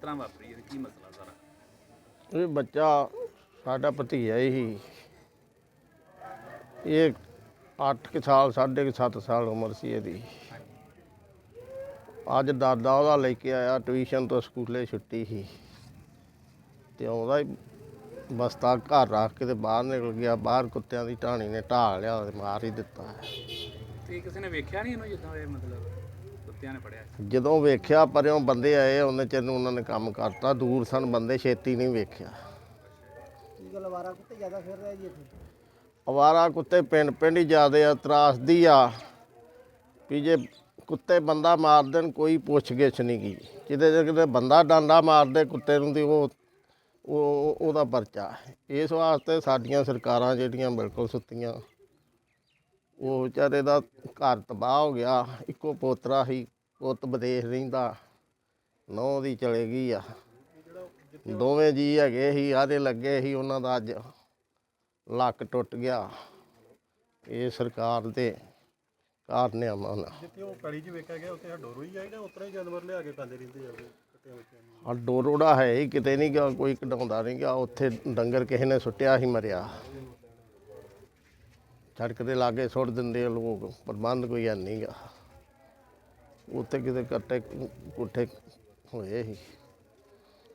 ਤਰ੍ਹਾਂ ਵਾਪਰੀ ਹੈ ਕੀ ਮਸਲਾ ਸਾਰਾ? ਇਹ ਬੱਚਾ ਸਾਡਾ ਭਤੀਜਾ ਹੀ ਇਹ 8 ਕੁ ਸਾਲ ਸਾਢੇ ਕੁ ਸੱਤ ਸਾਲ ਉਮਰ ਸੀ ਇਹਦੀ। ਅੱਜ ਦਾਦਾ ਉਹਦਾ ਲੈ ਕੇ ਆਇਆ ਟਿਊਸ਼ਨ ਤੋਂ ਸਕੂਲੇ ਛੁੱਟੀ ਸੀ। ਤੇ ਆਉਂਦਾ ਹੀ ਬਸਤਾ ਘਰ ਰੱਖ ਕੇ ਤੇ ਬਾਹਰ ਨਿਕਲ ਗਿਆ ਬਾਹਰ ਕੁੱਤਿਆਂ ਦੀ ਢਾਣੀ ਨੇ ਢਾਲ ਲਿਆ ਤੇ ਮਾਰ ਹੀ ਦਿੱਤਾ। ਤੇ ਕਿਸੇ ਨੇ ਵੇਖਿਆ ਨਹੀਂ ਇਹਨੂੰ ਜਿੱਦਾਂ ਇਹ ਮਤਲਬ? ਕੁੱਤਿਆਂ ਨੇ ਫੜਿਆ ਜਦੋਂ ਵੇਖਿਆ ਪਰਿਓਂ ਬੰਦੇ ਆਏ ਉਹਨੇ ਚਿਰ ਨੂੰ ਉਹਨਾਂ ਨੇ ਕੰਮ ਕਰਤਾ। ਦੂਰ ਸਨ ਬੰਦੇ ਛੇਤੀ ਨਹੀਂ ਵੇਖਿਆ। ਕੀ ਗੱਲ ਵਾਰਾ ਕੁੱਤੇ ਜ਼ਿਆਦਾ ਫਿਰ ਰਿਹਾ ਜੀ ਇੱਥੇ? ਅਵਾਰਾ ਕੁੱਤੇ ਪਿੰਡ ਪਿੰਡ ਹੀ ਜ਼ਿਆਦੇ ਆ ਤਰਾਸਦੀ ਆ। ਵੀ ਜੇ ਕੁੱਤੇ ਬੰਦਾ ਮਾਰ ਦੇਣ ਕੋਈ ਪੁੱਛ ਗਿੱਛ ਨਹੀਂ ਗੀ। ਕਿਤੇ ਜੇ ਕਿਤੇ ਬੰਦਾ ਡਾਂਡਾ ਮਾਰਦੇ ਕੁੱਤੇ ਨੂੰ ਤੇ ਉਹ ਉਹ ਉਹਦਾ ਪਰਚਾ ਇਸ ਵਾਸਤੇ ਸਾਡੀਆਂ ਸਰਕਾਰਾਂ ਜਿਹੜੀਆਂ ਬਿਲਕੁਲ ਸੁੱਤੀਆਂ ਉਹ ਵਿਚਾਰੇ ਦਾ ਘਰ ਤਬਾਹ ਹੋ ਗਿਆ। ਇੱਕੋ ਪੋਤਰਾ ਸੀ ਪੁੱਤ ਵਿਦੇਸ਼ ਰਹਿੰਦਾ ਨੌ ਦੀ ਚਲੇ ਗਈ ਆ। ਦੋਵੇਂ ਜੀ ਹੈਗੇ ਸੀ ਆਦੇ ਲੱਗੇ ਸੀ ਉਹਨਾਂ ਦਾ ਅੱਜ ਲੱਕ ਟੁੱਟ ਗਿਆ। ਇਹ ਸਰਕਾਰ ਦੇ ਕਾਰਨਾਮਾ ਨਾਲ। ਜਿੱਥੇ ਉਹ ਪੈਲੀ 'ਚ ਵੇਖਿਆ ਗਿਆ ਉੱਥੇ ਡੋਰੂ ਹੀ ਜਾਈਦਾ ਉਤਰਾ ਹੀ ਜਾਨਵਰ ਲਿਆ ਕੇ ਖਾਂਦੇ ਰਹਿੰਦੇ ਆ ਕੁੱਤਿਆਂ ਬੱਚਿਆਂ ਨੂੰ ਆ ਡੋਰੋੜਾ ਹੈ ਹੀ ਕਿਤੇ ਨਹੀਂ ਗਿਆ ਕੋਈ ਕਢਾਉਂਦਾ ਨਹੀਂ ਗਿਆ। ਉੱਥੇ ਡੰਗਰ ਕਿਸੇ ਨੇ ਸੁੱਟਿਆ ਹੀ ਮਰਿਆ। ਸੜਕ ਦੇ ਲਾਗੇ ਸੁੱਟ ਦਿੰਦੇ ਆ ਲੋਕ ਪ੍ਰਬੰਧ ਕੋਈ ਹੈ ਨਹੀਂ ਗਾ। ਉੱਥੇ ਕਿਤੇ ਕੱਟੇ ਕੁੱਠੇ ਹੋਏ ਸੀ।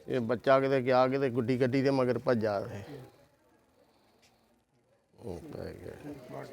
ਇਹ ਬੱਚਾ ਕਿਤੇ ਗਿਆ, ਕਿਤੇ ਗੁੱਡੀ ਗੱਡੀ ਦੇ ਮਗਰ ਭੱਜਾ ਰਹੇ। ਉਹ ਪੈ ਗਿਆ।